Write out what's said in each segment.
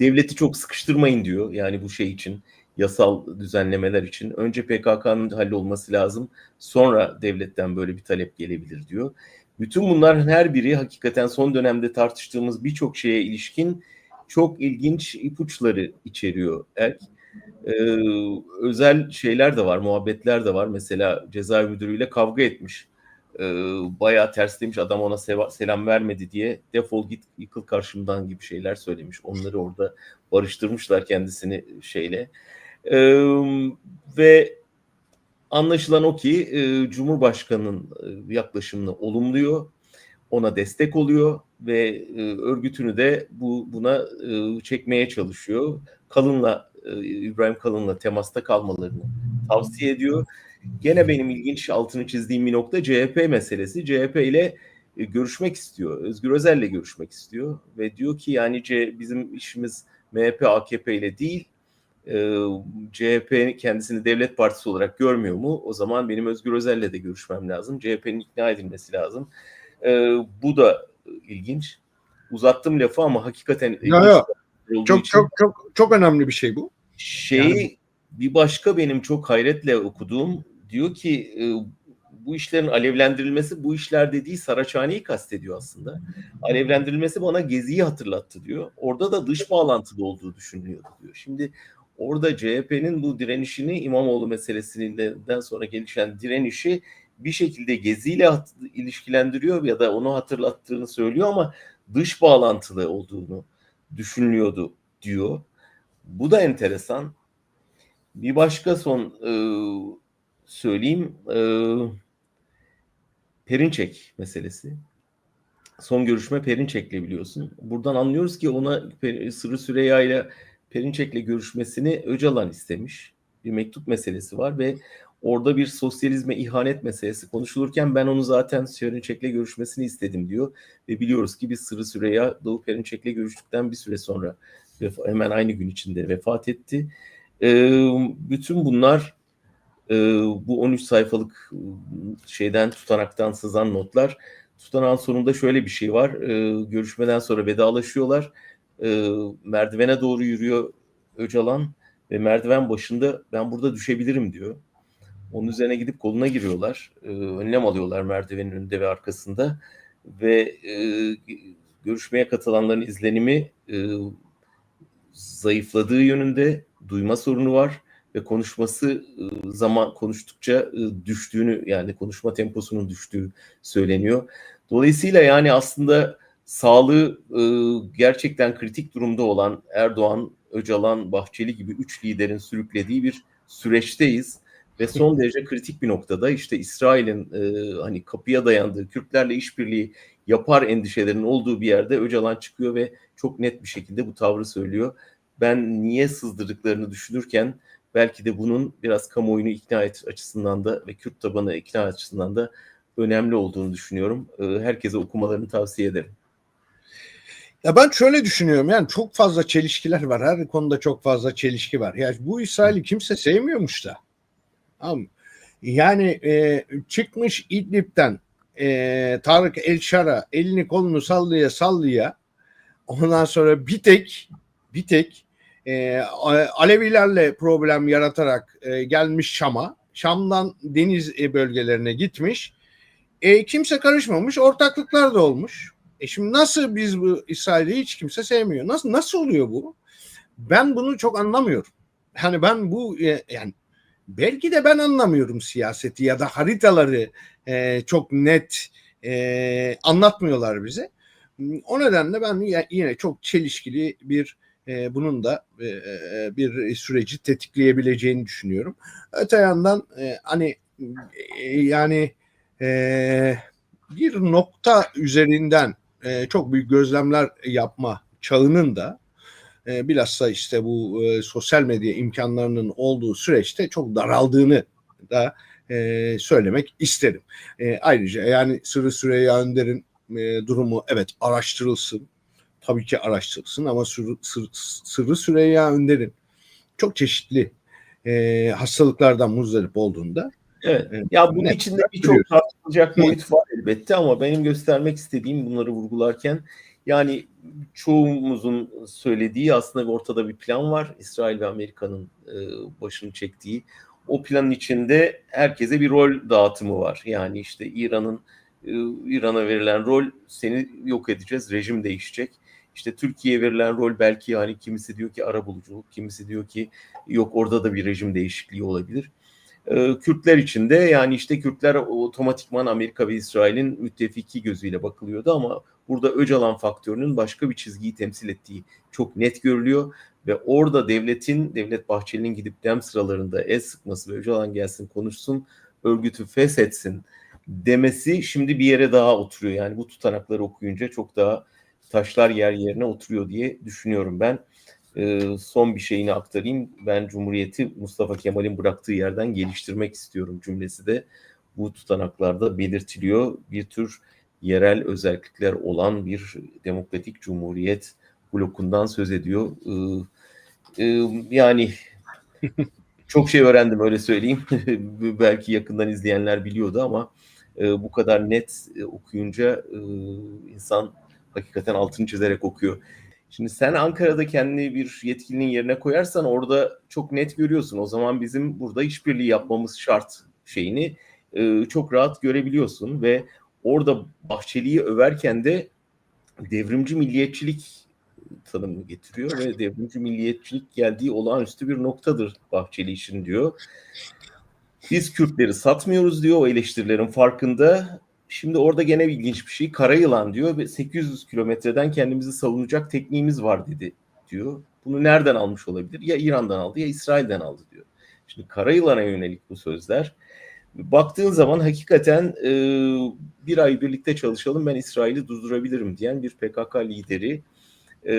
devleti çok sıkıştırmayın diyor. Yani bu şey için yasal düzenlemeler için önce PKK'nın hallolması lazım. Sonra devletten böyle bir talep gelebilir diyor. Bütün bunların her biri hakikaten son dönemde tartıştığımız birçok şeye ilişkin çok ilginç ipuçları içeriyor. Erk. Ee, özel şeyler de var, muhabbetler de var. Mesela cezaevi müdürüyle kavga etmiş. Ee, bayağı terslemiş adam ona seva- selam vermedi diye defol git yıkıl karşımdan gibi şeyler söylemiş. Onları orada barıştırmışlar kendisini şeyle. Ee, ve anlaşılan o ki e, Cumhurbaşkanı'nın e, yaklaşımını olumluyor. Ona destek oluyor ve e, örgütünü de bu buna e, çekmeye çalışıyor. Kalın'la e, İbrahim Kalın'la temasta kalmalarını tavsiye ediyor. Gene benim ilginç altını çizdiğim bir nokta CHP meselesi. CHP ile e, görüşmek istiyor. Özgür Özel'le görüşmek istiyor ve diyor ki yani C, bizim işimiz MHP AKP ile değil e, CHP kendisini devlet partisi olarak görmüyor mu? O zaman benim Özgür Özel'le de görüşmem lazım. CHP'nin ikna edilmesi lazım. E, bu da ilginç. Uzattım lafı ama hakikaten Ya, ya. Çok için- çok çok çok önemli bir şey bu. Şeyi Yani- bir başka benim çok hayretle okuduğum diyor ki e, bu işlerin alevlendirilmesi bu işler dediği Saraçhane'yi kastediyor aslında. Alevlendirilmesi bana Gezi'yi hatırlattı diyor. Orada da dış bağlantılı olduğu düşünülüyordu diyor. Şimdi orada CHP'nin bu direnişini İmamoğlu meselesinden sonra gelişen direnişi bir şekilde Gezi'yle ilişkilendiriyor ya da onu hatırlattığını söylüyor ama dış bağlantılı olduğunu düşünülüyordu diyor. Bu da enteresan. Bir başka son e, söyleyeyim. E, Perinçek meselesi. Son görüşme Perinçek'le biliyorsun. Buradan anlıyoruz ki ona Sırrı Süreyya ile Perinçek'le görüşmesini Öcalan istemiş. Bir mektup meselesi var ve orada bir sosyalizme ihanet meselesi konuşulurken ben onu zaten Perinçek'le görüşmesini istedim diyor. Ve biliyoruz ki biz Sırrı Süreyya Doğu Perinçek'le görüştükten bir süre sonra hemen aynı gün içinde vefat etti. Ee, bütün bunlar e, bu 13 sayfalık e, şeyden tutanaktan sızan notlar. Tutanağın sonunda şöyle bir şey var. E, görüşmeden sonra vedalaşıyorlar. E, merdivene doğru yürüyor Öcalan ve merdiven başında ben burada düşebilirim diyor. Onun üzerine gidip koluna giriyorlar. E, önlem alıyorlar merdivenin önünde ve arkasında ve e, görüşmeye katılanların izlenimi e, zayıfladığı yönünde duyma sorunu var ve konuşması e, zaman konuştukça e, düştüğünü yani konuşma temposunun düştüğü söyleniyor. Dolayısıyla yani aslında sağlığı e, gerçekten kritik durumda olan Erdoğan, Öcalan, Bahçeli gibi üç liderin sürüklediği bir süreçteyiz ve son derece kritik bir noktada işte İsrail'in e, hani kapıya dayandığı Kürtlerle işbirliği yapar endişelerinin olduğu bir yerde Öcalan çıkıyor ve çok net bir şekilde bu tavrı söylüyor. Ben niye sızdırdıklarını düşünürken belki de bunun biraz kamuoyunu ikna et açısından da ve Kürt tabanı ikna açısından da önemli olduğunu düşünüyorum. Ee, Herkese okumalarını tavsiye ederim. Ya ben şöyle düşünüyorum yani çok fazla çelişkiler var. Her konuda çok fazla çelişki var. Yani bu İsrail'i kimse sevmiyormuş da. Yani e, çıkmış İdlib'den e, Tarık Elşar'a elini kolunu sallaya sallaya ondan sonra bir tek bir tek e, Alevilerle problem yaratarak e, gelmiş Şam'a. Şam'dan deniz e, bölgelerine gitmiş. E, kimse karışmamış. Ortaklıklar da olmuş. E şimdi nasıl biz bu İsrail'i hiç kimse sevmiyor? Nasıl nasıl oluyor bu? Ben bunu çok anlamıyorum. Hani ben bu e, yani belki de ben anlamıyorum siyaseti ya da haritaları e, çok net e, anlatmıyorlar bize. O nedenle ben yine çok çelişkili bir e, bunun da e, e, bir süreci tetikleyebileceğini düşünüyorum. Öte yandan e, hani e, yani e, bir nokta üzerinden e, çok büyük gözlemler yapma çağının da e, bilhassa işte bu e, sosyal medya imkanlarının olduğu süreçte çok daraldığını da e, söylemek isterim. E, ayrıca yani Sırrı Süreyya Önder'in e, durumu evet araştırılsın. Tabii ki araştırılsın ama Sırrı, Sır- Sırrı Süreyya Önder'in çok çeşitli e, hastalıklardan muzdarip olduğunda Evet. Evet. Ya bunun içinde birçok tartışılacak boyut var elbette ama benim göstermek istediğim bunları vurgularken Yani çoğumuzun söylediği aslında ortada bir plan var. İsrail ve Amerika'nın e, başını çektiği. O planın içinde herkese bir rol dağıtımı var. Yani işte İran'ın e, İran'a verilen rol seni yok edeceğiz, rejim değişecek. İşte Türkiye'ye verilen rol belki yani kimisi diyor ki ara buluculuk, kimisi diyor ki yok orada da bir rejim değişikliği olabilir. Ee, Kürtler için de yani işte Kürtler otomatikman Amerika ve İsrail'in müttefiki gözüyle bakılıyordu ama burada Öcalan faktörünün başka bir çizgiyi temsil ettiği çok net görülüyor ve orada devletin, Devlet Bahçeli'nin gidip dem sıralarında el sıkması ve Öcalan gelsin konuşsun, örgütü feshetsin demesi şimdi bir yere daha oturuyor. Yani bu tutanakları okuyunca çok daha taşlar yer yerine oturuyor diye düşünüyorum ben. Ee, son bir şeyini aktarayım. Ben Cumhuriyeti Mustafa Kemal'in bıraktığı yerden geliştirmek istiyorum cümlesi de bu tutanaklarda belirtiliyor. Bir tür yerel özellikler olan bir demokratik cumhuriyet blokundan söz ediyor. Ee, e, yani çok şey öğrendim öyle söyleyeyim. Belki yakından izleyenler biliyordu ama e, bu kadar net e, okuyunca e, insan hakikaten altını çizerek okuyor. Şimdi sen Ankara'da kendini bir yetkilinin yerine koyarsan orada çok net görüyorsun. O zaman bizim burada işbirliği yapmamız şart şeyini e, çok rahat görebiliyorsun ve orada Bahçeli'yi överken de devrimci milliyetçilik tanımı getiriyor ve devrimci milliyetçilik geldiği olağanüstü bir noktadır Bahçeli için diyor. Biz Kürtleri satmıyoruz diyor o eleştirilerin farkında. Şimdi orada gene ilginç bir şey. Karayılan diyor ve 800 kilometreden kendimizi savunacak tekniğimiz var dedi diyor. Bunu nereden almış olabilir? Ya İran'dan aldı ya İsrail'den aldı diyor. Şimdi Karayılan'a yönelik bu sözler. Baktığın zaman hakikaten e, bir ay birlikte çalışalım ben İsrail'i durdurabilirim diyen bir PKK lideri. E,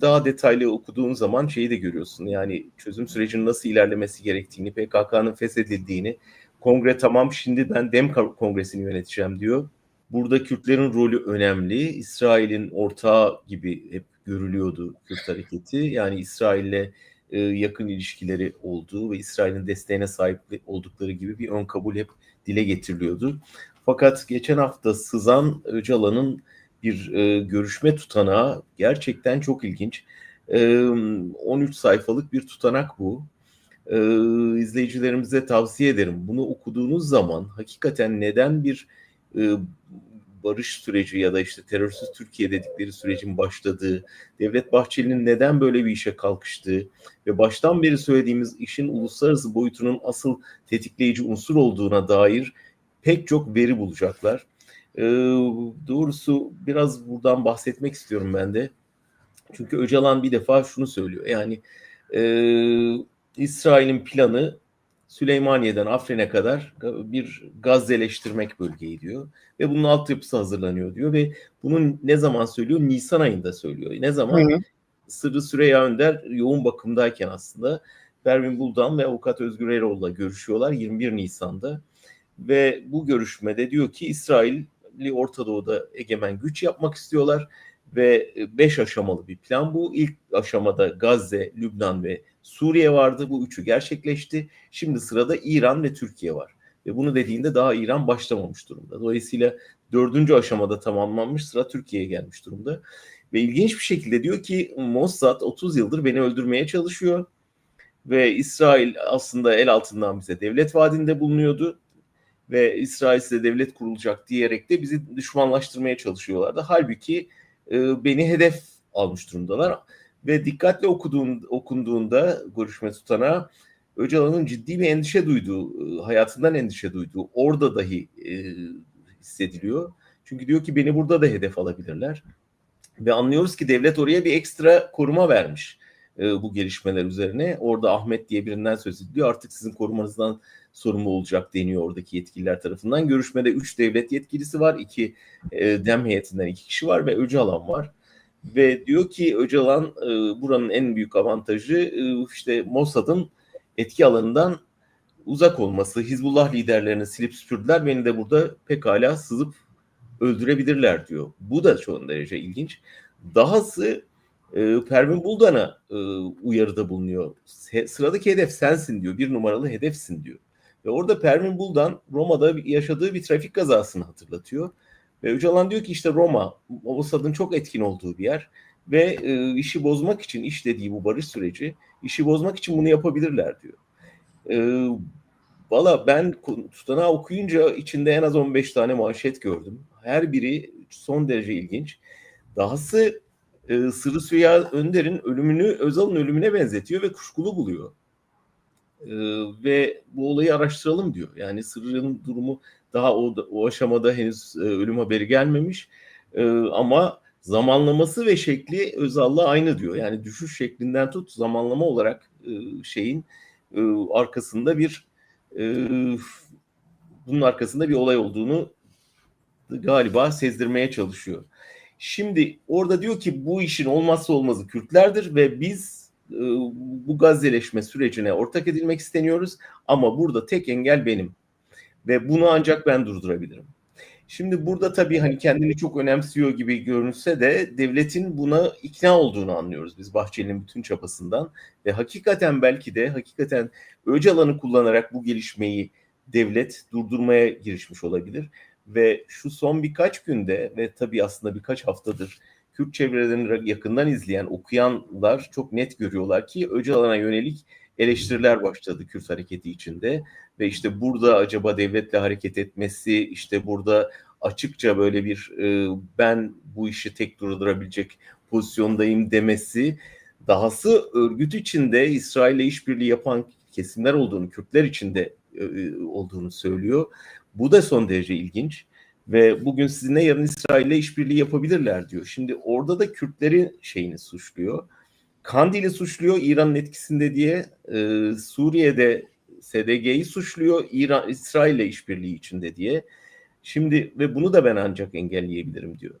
daha detaylı okuduğun zaman şeyi de görüyorsun. Yani çözüm sürecinin nasıl ilerlemesi gerektiğini, PKK'nın feshedildiğini, kongre tamam şimdi ben Dem Kongresi'ni yöneteceğim diyor. Burada Kürtlerin rolü önemli. İsrail'in ortağı gibi hep görülüyordu Kürt hareketi. Yani İsrail'le e, yakın ilişkileri olduğu ve İsrail'in desteğine sahip oldukları gibi bir ön kabul hep dile getiriliyordu. Fakat geçen hafta sızan Öcalan'ın bir e, görüşme tutanağı gerçekten çok ilginç. E, 13 sayfalık bir tutanak bu e, izleyicilerimize tavsiye ederim. Bunu okuduğunuz zaman hakikaten neden bir e, barış süreci ya da işte terörsüz Türkiye dedikleri sürecin başladığı, Devlet Bahçeli'nin neden böyle bir işe kalkıştığı ve baştan beri söylediğimiz işin uluslararası boyutunun asıl tetikleyici unsur olduğuna dair pek çok veri bulacaklar. E, doğrusu biraz buradan bahsetmek istiyorum ben de. Çünkü Öcalan bir defa şunu söylüyor. Yani e, İsrail'in planı Süleymaniye'den Afrin'e kadar bir gazeleştirmek bölgeyi diyor. Ve bunun altyapısı hazırlanıyor diyor. Ve bunun ne zaman söylüyor? Nisan ayında söylüyor. Ne zaman? Hı hı. Sırrı Süreyya Önder yoğun bakımdayken aslında Pervin Buldan ve Avukat Özgür Eroğlu'la görüşüyorlar 21 Nisan'da. Ve bu görüşmede diyor ki İsrail'i Orta Doğu'da egemen güç yapmak istiyorlar ve beş aşamalı bir plan bu. İlk aşamada Gazze, Lübnan ve Suriye vardı. Bu üçü gerçekleşti. Şimdi sırada İran ve Türkiye var. Ve bunu dediğinde daha İran başlamamış durumda. Dolayısıyla dördüncü aşamada tamamlanmış sıra Türkiye'ye gelmiş durumda. Ve ilginç bir şekilde diyor ki Mossad 30 yıldır beni öldürmeye çalışıyor. Ve İsrail aslında el altından bize devlet vaadinde bulunuyordu. Ve İsrail size devlet kurulacak diyerek de bizi düşmanlaştırmaya çalışıyorlardı. Halbuki e, beni hedef almış durumdalar. Ve dikkatle okuduğun, okunduğunda görüşme tutana Öcalan'ın ciddi bir endişe duyduğu, e, hayatından endişe duyduğu orada dahi e, hissediliyor. Çünkü diyor ki beni burada da hedef alabilirler. Ve anlıyoruz ki devlet oraya bir ekstra koruma vermiş e, bu gelişmeler üzerine. Orada Ahmet diye birinden söz ediliyor. Artık sizin korumanızdan sorumlu olacak deniyor oradaki yetkililer tarafından. Görüşmede 3 devlet yetkilisi var. 2 e, dem heyetinden 2 kişi var ve Öcalan var. Ve diyor ki Öcalan e, buranın en büyük avantajı e, işte Mossad'ın etki alanından uzak olması. Hizbullah liderlerini silip süpürdüler. Beni de burada pekala sızıp öldürebilirler diyor. Bu da çok derece ilginç. Dahası e, Pervin Buldan'a e, uyarıda bulunuyor. Sıradaki hedef sensin diyor. Bir numaralı hedefsin diyor. Ve orada Pervin Buldan Roma'da yaşadığı bir trafik kazasını hatırlatıyor. Ve Öcalan diyor ki işte Roma, Mossad'ın çok etkin olduğu bir yer ve e, işi bozmak için, iş dediği bu barış süreci, işi bozmak için bunu yapabilirler diyor. E, Valla ben tutanağı okuyunca içinde en az 15 tane manşet gördüm. Her biri son derece ilginç. Dahası e, Sırrı Süya Önder'in ölümünü Özal'ın ölümüne benzetiyor ve kuşkulu buluyor. E, ve bu olayı araştıralım diyor. Yani Sırrı'nın durumu daha o, o aşamada henüz e, ölüm haberi gelmemiş. E, ama zamanlaması ve şekli Özal'la aynı diyor. Yani düşüş şeklinden tut zamanlama olarak e, şeyin e, arkasında bir e, bunun arkasında bir olay olduğunu galiba sezdirmeye çalışıyor. Şimdi orada diyor ki bu işin olmazsa olmazı Kürtlerdir ve biz e, bu Gazze'leşme sürecine ortak edilmek isteniyoruz. Ama burada tek engel benim. Ve bunu ancak ben durdurabilirim. Şimdi burada tabii hani kendini çok önemsiyor gibi görünse de devletin buna ikna olduğunu anlıyoruz biz Bahçeli'nin bütün çabasından. Ve hakikaten belki de hakikaten Öcalan'ı kullanarak bu gelişmeyi devlet durdurmaya girişmiş olabilir ve şu son birkaç günde ve tabii aslında birkaç haftadır Kürt çevrelerini yakından izleyen, okuyanlar çok net görüyorlar ki Öcalan'a yönelik eleştiriler başladı Kürt hareketi içinde. Ve işte burada acaba devletle hareket etmesi, işte burada açıkça böyle bir e, ben bu işi tek durdurabilecek pozisyondayım demesi, dahası örgüt içinde İsrail'le işbirliği yapan kesimler olduğunu, Kürtler içinde olduğunu söylüyor. Bu da son derece ilginç ve bugün sizinle yarın İsrail'le işbirliği yapabilirler diyor. Şimdi orada da Kürtlerin şeyini suçluyor. Kandil'i suçluyor İran'ın etkisinde diye. E, Suriye'de SDG'yi suçluyor İran İsrail'le işbirliği içinde diye. Şimdi ve bunu da ben ancak engelleyebilirim diyor.